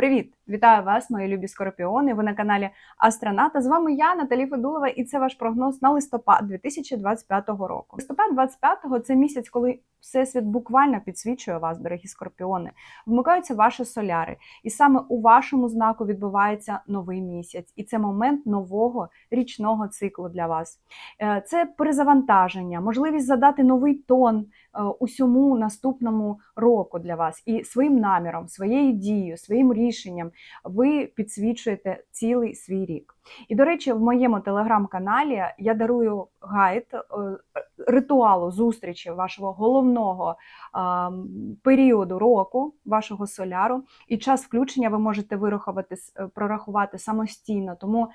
Привіт! Вітаю вас, мої любі скорпіони. Ви на каналі Астроната. З вами я, Наталі Федулова, і це ваш прогноз на листопад 2025 року. Листопад 25-го – це місяць, коли всесвіт буквально підсвічує вас, дорогі скорпіони. Вмикаються ваші соляри, і саме у вашому знаку відбувається новий місяць, і це момент нового річного циклу для вас. Е, Це перезавантаження, можливість задати новий тон е, усьому наступному року для вас і своїм наміром, своєю дією, своїм рішенням ви підсвічуєте цілий свій рік. І, до речі, в моєму телеграм-каналі я дарую гайд е, ритуалу зустрічі вашого головного періоду року, вашого соляру, і час включення ви можете вирахувати, е, прорахувати самостійно. Тому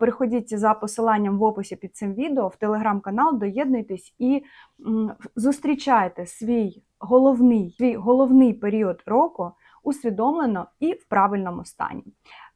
переходіть за посиланням в описі під цим відео в телеграм-канал, доєднуйтесь і зустрічайте свій головний, свій головний період року усвідомлено і в правильному стані.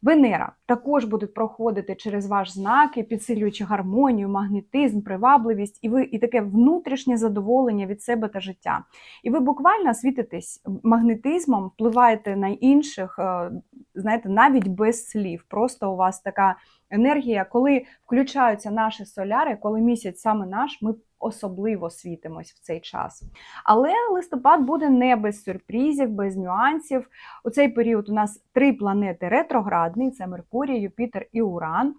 Венера також будуть проходити через ваш знаки, підсилюючи гармонію, магнетизм, привабливість, і ви і таке внутрішнє задоволення від себе та життя. І ви буквально світитесь магнетизмом, впливаєте на інших, е, знаєте, навіть без слів. Просто у вас така енергія, коли включаються наші соляри, коли місяць саме наш, ми особливо світимось в цей час. Але листопад буде не без сюрпризів, без нюансів. У цей період у нас три планети ретроградні: це Меркурій, Юпітер і Уран.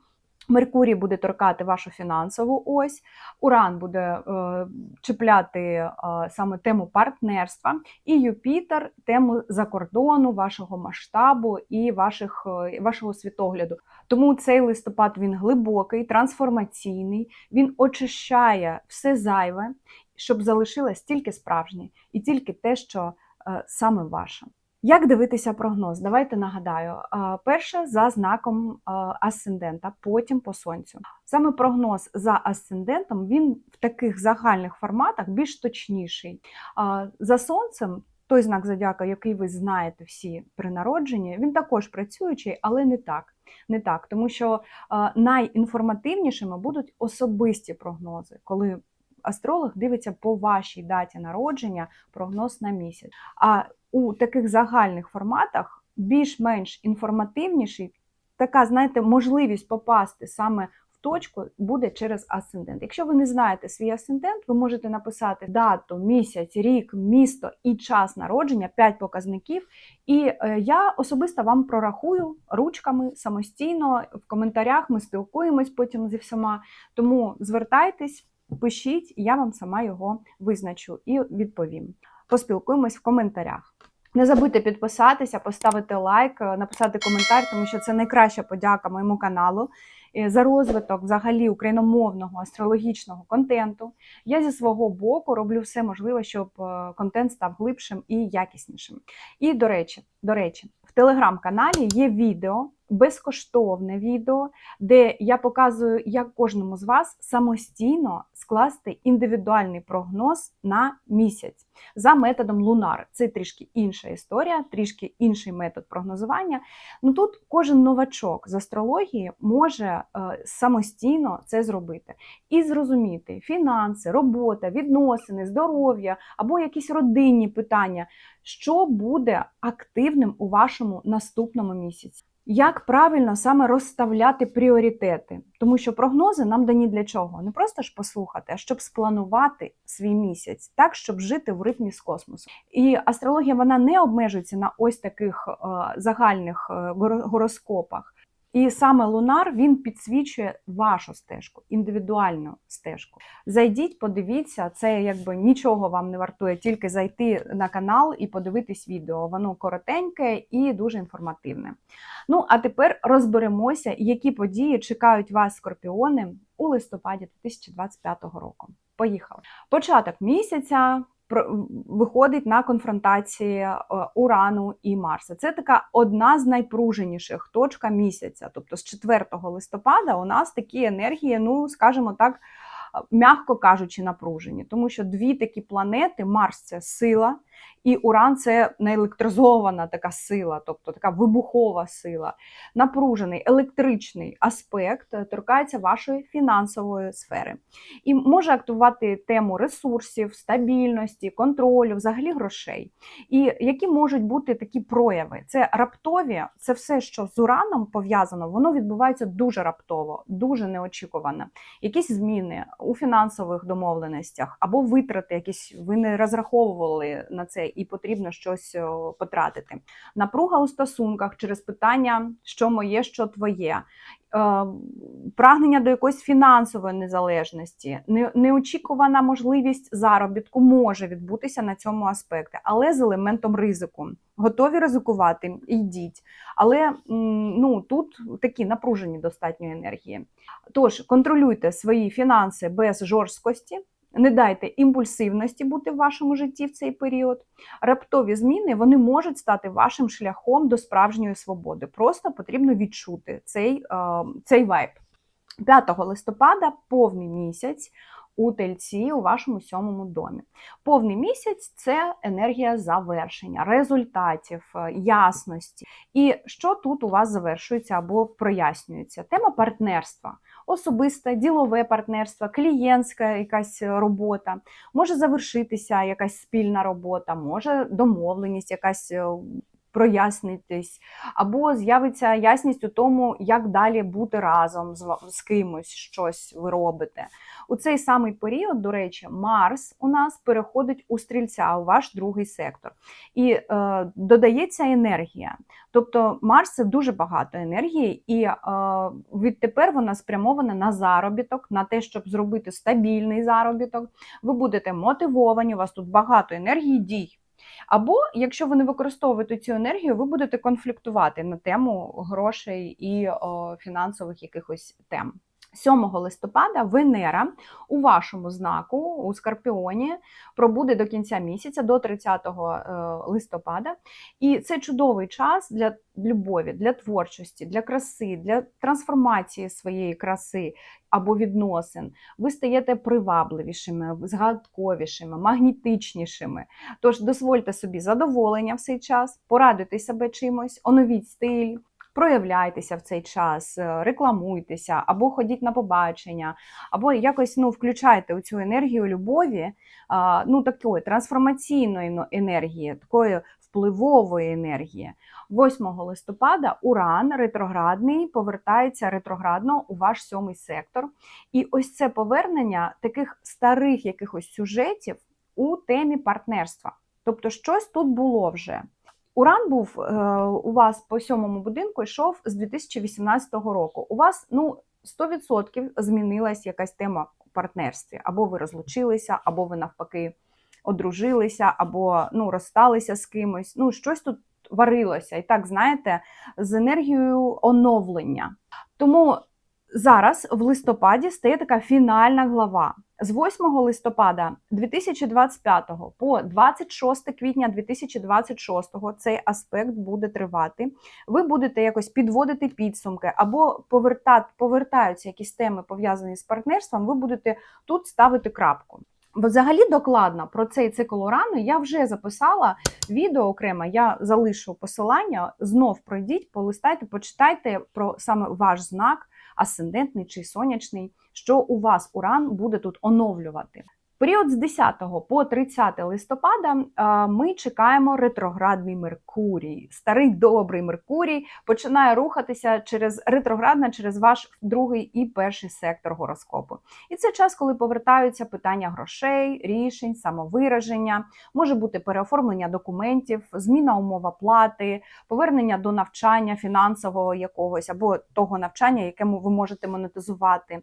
Меркурій буде торкати вашу фінансову ось, Уран буде е, чіпляти е, саме тему партнерства, і Юпітер тему закордону, вашого масштабу і ваших, е, вашого світогляду. Тому цей листопад він глибокий, трансформаційний, він очищає все зайве, щоб залишилось тільки справжнє і тільки те, що е, саме ваше. Як дивитися прогноз? Давайте нагадаю. Перше за знаком асцендента, потім по сонцю. Саме прогноз за асцендентом він в таких загальних форматах більш точніший. За сонцем. Той знак зодіака, який ви знаєте всі при народженні, він також працюючий, але не так. Не так, тому що найінформативнішими будуть особисті прогнози, коли астролог дивиться по вашій даті народження прогноз на місяць. А у таких загальних форматах більш-менш інформативніший, така, знаєте, можливість попасти саме в точку буде через асцендент. Якщо ви не знаєте свій асцендент, ви можете написати дату, місяць, рік, місто і час народження, 5 показників. І е, я особисто вам прорахую ручками самостійно. В коментарях ми спілкуємось потім зі всіма. Тому звертайтесь, пишіть, я вам сама його визначу і відповім. Поспілкуємось в коментарях. Не забудьте підписатися, поставити лайк, е, написати коментар, тому що це найкраща подяка моєму каналу за розвиток взагалі україномовного астрологічного контенту. Я зі свого боку роблю все можливе, щоб е, контент став глибшим і якіснішим. І до речі, до речі, в телеграм-каналі є відео, безкоштовне відео, де я показую, як кожному з вас самостійно скласти індивідуальний прогноз на місяць за методом Лунар. Це трішки інша історія, трішки інший метод прогнозування. Ну тут кожен новачок з астрології може е, самостійно це зробити і зрозуміти фінанси, робота, відносини, здоров'я або якісь родинні питання, що буде активним у вашому наступному місяці. Як правильно саме розставляти пріоритети, тому що прогнози нам дані для чого? Не просто ж послухати, а щоб спланувати свій місяць, так щоб жити в ритмі з космосом. І астрологія вона не обмежується на ось таких е, загальних е, гороскопах. І саме Лунар він підсвічує вашу стежку, індивідуальну стежку. Зайдіть, подивіться, це якби нічого вам не вартує, тільки зайти на канал і подивитись відео. Воно коротеньке і дуже інформативне. Ну, а тепер розберемося, які події чекають вас, скорпіони, у листопаді 2025 року. Поїхали. Початок місяця виходить на конфронтації е, Урану і Марса. Це така одна з найпруженіших точка місяця. Тобто з 4 листопада у нас такі енергії, ну скажімо так, е, м'яко кажучи, напружені, тому що дві такі планети: Марс це сила, І уран це наелектризована така сила, тобто така вибухова сила. Напружений електричний аспект е, торкається вашої фінансової сфери і може активувати тему ресурсів, стабільності, контролю, взагалі грошей. І які можуть бути такі прояви? Це раптові, це все, що з ураном пов'язано, воно відбувається дуже раптово, дуже неочікувано. Якісь зміни у фінансових домовленостях або витрати, якісь ви не розраховували на це, і потрібно щось потратити. Напруга у стосунках через питання, що моє, що твоє. Е, Прагнення до якоїсь фінансової незалежності, неочікувана можливість заробітку може відбутися на цьому аспекті, але з елементом ризику. Готові ризикувати, йдіть. Але ну, тут такі напружені достатньо енергії. Тож контролюйте свої фінанси без жорсткості, не дайте імпульсивності бути в вашому житті в цей період. Раптові зміни вони можуть стати вашим шляхом до справжньої свободи. Просто потрібно відчути цей, е, цей вайб. 5 листопада повний місяць у тельці у вашому сьомому домі. Повний місяць це енергія завершення, результатів, е, ясності. І що тут у вас завершується або прояснюється? Тема партнерства, особисте, ділове партнерство, клієнтська якась робота, може завершитися якась спільна робота, може домовленість якась. Прояснитись, або з'явиться ясність у тому, як далі бути разом з, з кимось, щось ви робите. У цей самий період, до речі, Марс у нас переходить у стрільця, у ваш другий сектор, і е, додається енергія. Тобто Марс це дуже багато енергії, і е, відтепер вона спрямована на заробіток, на те, щоб зробити стабільний заробіток. Ви будете мотивовані, у вас тут багато енергії дій. Або якщо ви не використовуєте цю енергію, ви будете конфліктувати на тему грошей і о, фінансових якихось тем. 7 листопада Венера у вашому знаку у Скорпіоні пробуде до кінця місяця, до 30 е, листопада. І це чудовий час для любові, для творчості, для краси, для трансформації своєї краси або відносин. Ви стаєте привабливішими, згадковішими, магнітичнішими. Тож дозвольте собі задоволення в цей час, порадуйте себе чимось, оновіть стиль. Проявляйтеся в цей час, е, рекламуйтеся, або ходіть на побачення, або якось ну, включайте цю енергію любові, ну такої трансформаційної енергії, такої впливової енергії. 8 листопада Уран ретроградний повертається ретроградно у ваш сьомий сектор. І ось це повернення таких старих якихось сюжетів у темі партнерства. Тобто, щось тут було вже. Уран був е, у вас по сьомому будинку, йшов з 2018 року. У вас ну 100% змінилась якась тема у партнерстві. Або ви розлучилися, або ви навпаки одружилися, або ну розсталися з кимось. Ну щось тут варилося. І так, знаєте, з енергією оновлення. Тому зараз в листопаді стає така фінальна глава. З 8 листопада 2025 по 26 квітня 2026 цей аспект буде тривати. Ви будете якось підводити підсумки або повертати, повертаються якісь теми пов'язані з партнерством. Ви будете тут ставити крапку. Взагалі докладно про цей цикл урану я вже записала відео окремо. Я залишу посилання. Знов пройдіть, полистайте, почитайте про саме ваш знак, асцендентний чи сонячний, що у вас уран буде тут оновлювати. Період з 10 по 30 листопада ми чекаємо ретроградний Меркурій. Старий добрий Меркурій починає рухатися через ретроградно через ваш другий і перший сектор гороскопу. І це час, коли повертаються питання грошей, рішень, самовираження, може бути переоформлення документів, зміна умов оплати, повернення до навчання фінансового якогось або того навчання, яке ви можете монетизувати.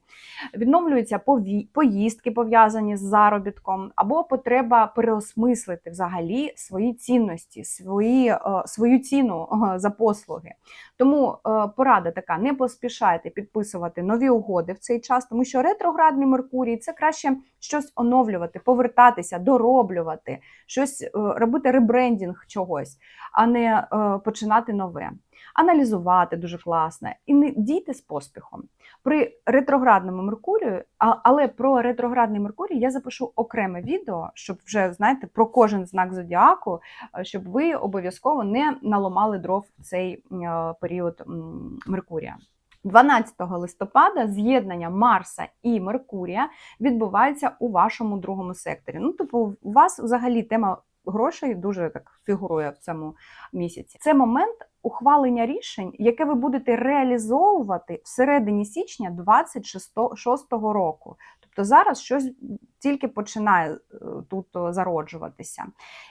Відновлюються пові- поїздки, пов'язані з заробітком, або потреба переосмислити взагалі свої цінності, свої, е, свою ціну е, за послуги. Тому е, порада така: не поспішайте підписувати нові угоди в цей час, тому що ретроградний Меркурій це краще щось оновлювати, повертатися, дороблювати, щось робити ребрендінг чогось, а не починати нове. Аналізувати дуже класно. І не дійте з поспіхом. При ретроградному Меркурію, але про ретроградний Меркурій я запишу окреме відео, щоб вже знаєте про кожен знак зодіаку, е, щоб ви обов'язково не наламали дров в цей е, період Меркурія. 12 листопада з'єднання Марса і Меркурія відбувається у вашому другому секторі. Ну, типу, у вас взагалі тема грошей дуже так фігурує в цьому місяці. Це момент ухвалення рішень, яке ви будете реалізовувати всередині січня 26 року. Тобто зараз щось тільки починає е, тут е, зароджуватися.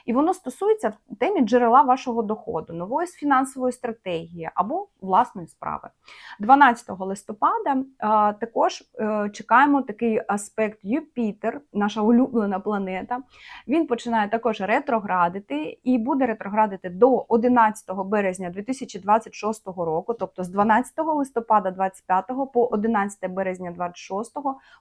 І воно стосується темі джерела вашого доходу, нової фінансової стратегії або власної справи. 12 листопада е, також чекаємо такий аспект Юпітер, наша улюблена планета. Він починає також ретроградити і буде ретроградити до 11 березня 2026 року, тобто з 12 листопада 25 по 11 березня 26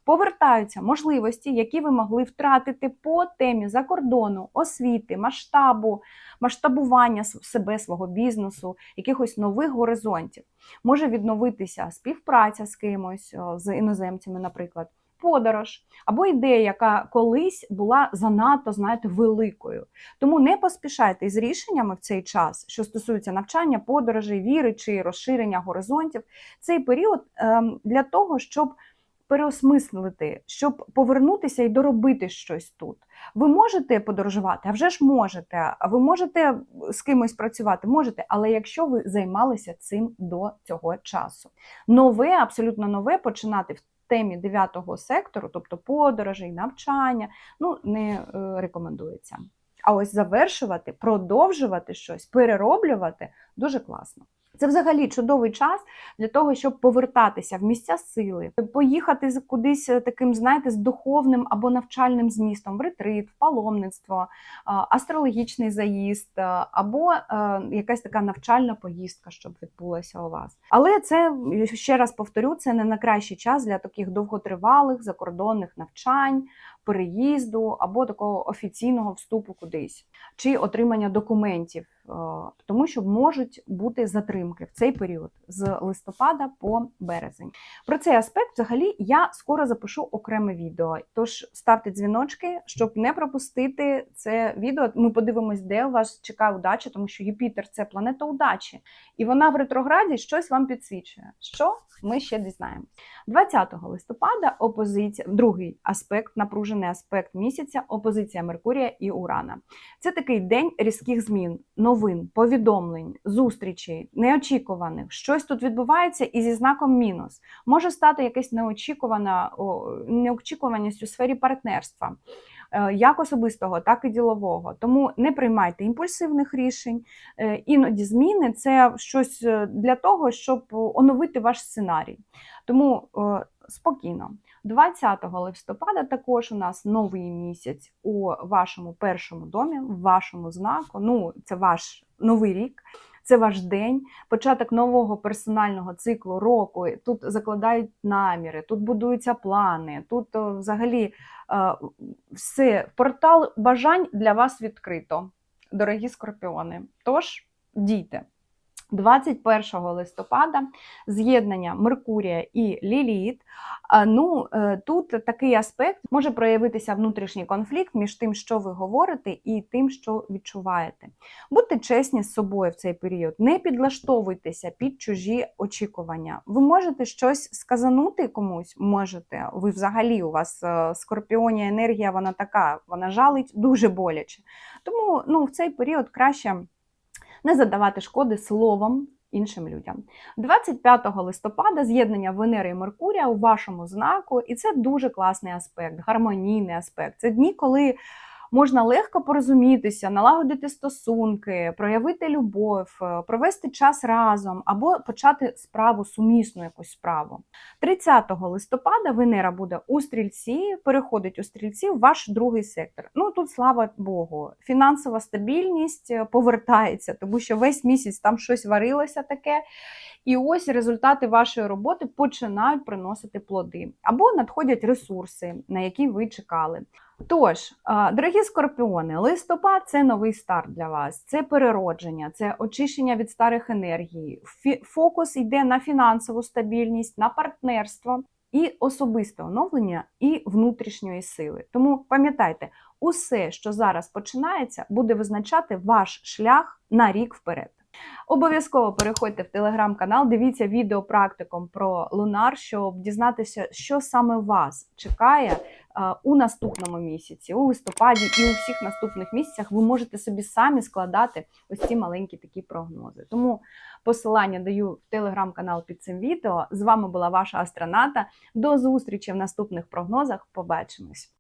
повертаються можливості, які ви могли втратити по темі закордону, освіти, масштабу, масштабування себе, свого бізнесу, якихось нових горизонтів. Може відновитися співпраця з кимось, з іноземцями, наприклад. Подорож або ідея, яка колись була занадто, знаєте, великою. Тому не поспішайте із рішеннями в цей час, що стосується навчання, подорожей, віри чи розширення горизонтів. Цей період ем, для того, щоб переосмислити, щоб повернутися і доробити щось тут. Ви можете подорожувати, а вже ж можете. Ви можете з кимось працювати, можете, але якщо ви займалися цим до цього часу, нове, абсолютно нове починати в темі 9 сектору, тобто подорожей, навчання, ну не е, рекомендується. А ось завершувати, продовжувати щось, перероблювати дуже класно. Це взагалі чудовий час для того, щоб повертатися в місця сили, поїхати кудись е, таким, знаєте, з духовним або навчальним змістом, в ретрит, в паломництво, астрологічний заїзд, або е, якась така навчальна поїздка, щоб відбулася у вас. Але це ще раз повторю, це не найкращий час для таких довготривалих закордонних навчань, переїзду або такого офіційного вступу кудись чи отримання документів, е, тому що можуть бути затримки в цей період з листопада по березень. Про цей аспект взагалі я скоро запишу окреме відео. Тож ставте дзвіночки, щоб не пропустити це відео. Ми подивимось, де у вас чекає удача, тому що Юпітер це планета удачі, і вона в ретрограді щось вам підсвічує. Що ми ще дізнаємось. 20 листопада опозиція, другий аспект, напружений аспект місяця, опозиція Меркурія і Урана. Це такий день різких змін, новин, повідомлень, зустрічей, неочікуваних. Щось тут відбувається і зі знаком мінус. Може стати якась неочікувана неочікуваність у сфері партнерства. е, Як особистого, так і ділового. Тому не приймайте імпульсивних рішень. Е, Іноді зміни це щось е, для того, щоб оновити ваш сценарій. Тому спокійно. 20 листопада також у нас новий місяць у вашому першому домі, в вашому знаку. Ну, це ваш новий рік. Це ваш день, початок нового персонального циклу року. Тут закладають наміри, тут будуються плани, тут взагалі е, все, портал бажань для вас відкрито, дорогі скорпіони. Тож дійте. 21 листопада з'єднання Меркурія і Ліліт. Ну, е, тут такий аспект може проявитися внутрішній конфлікт між тим, що ви говорите, і тим, що відчуваєте. Будьте чесні з собою в цей період, не підлаштовуйтеся під чужі очікування. Ви можете щось сказанути комусь, можете. Ви взагалі у вас е, скорпіонія енергія, вона така, вона жалить дуже боляче. Тому ну, в цей період краще не задавати шкоди словом іншим людям. 25 листопада з'єднання Венери і Меркурія у вашому знаку, і це дуже класний аспект, гармонійний аспект. Це дні, коли можна легко порозумітися, налагодити стосунки, проявити любов, е, провести час разом або почати справу сумісну якусь справу. 30 листопада Венера буде у стрільці, переходить у стрільці в ваш другий сектор. Ну тут слава Богу, фінансова стабільність е, повертається, тому що весь місяць там щось варилося таке. І ось результати вашої роботи починають приносити плоди або надходять ресурси, на які ви чекали. Тож, дорогі скорпіони, листопад це новий старт для вас, це переродження, це очищення від старих енергій. Фокус йде на фінансову стабільність, на партнерство і особисте оновлення і внутрішньої сили. Тому пам'ятайте, усе, що зараз починається, буде визначати ваш шлях на рік вперед. Обов'язково переходьте в телеграм-канал, дивіться відео практиком про лунар, щоб дізнатися, що саме вас чекає е, у наступному місяці, у листопаді і у всіх наступних місяцях. Ви можете собі самі складати ось ці маленькі такі прогнози. Тому посилання даю в телеграм-канал під цим відео. З вами була ваша астроната. До зустрічі в наступних прогнозах. Побачимось!